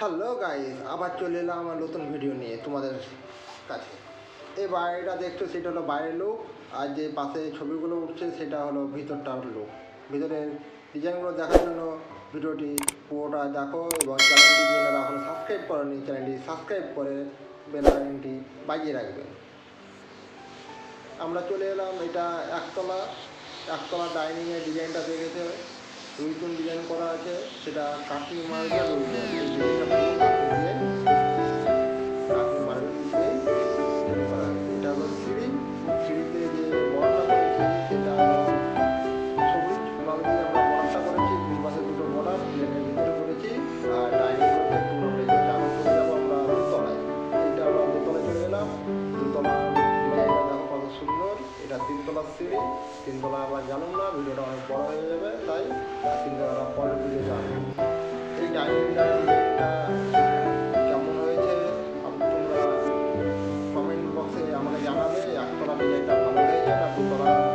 Hello guys আবার চলে এলাম আমার নতুন ভিডিও নিয়ে তোমাদের কাছে। এই বাড়িটা দেখছ, সেটা হলো বাইরের লোক। আর যে পাশে ছবিগুলো উঠছে, সেটা হলো ভিতরটার লোক। ভিতরের ডিজাইনগুলো দেখার জন্য ভিডিওটি পুরোটা দেখো এবং চ্যানেলটি যারা এখনও সাবস্ক্রাইব করেনি চ্যানেলটি সাবস্ক্রাইব করে বেল আইকনটি বাজিয়ে রাখবেন আমরা চলে এলাম এটা একতলা। একতলা ডাইনিংয়ের ডিজাইনটা দেখেছে রুইতুন ডিজাইন করা আছে সেটা কাঠি মার্বেল দিয়ে কাঠি মার্বেল দিয়ে তৈরি করা আছে এটা হলো সিঁড়ি। সিঁড়িতে যে বড়টা করেছি সেটা হলো সবুজ। রং দিয়ে আমরা বড়াটা করেছি দুই পাশে দুটো বর্ডার প্লেনের ভিতরে করেছি আর ডাইনিং আমরা এই চালু করে যাব আমরা দোতলায়। এইটা আমরা দোতলায় চলে এলাম। দোতলা কত সুন্দর। এটা তিনতলার সিঁড়ি। তিনতলা আবার জানুন না ভিডিওটা অনেক বড় হয়ে যাবে তাই কিন্তু পরে পুজো যাবে এই ডাইনিং ডাইনিংটা কেমন হয়েছে তোমরা কমেন্ট বক্সে আমাকে জানাবে একতলা ডিজাইনটা ভালো হয়েছে না দুতলা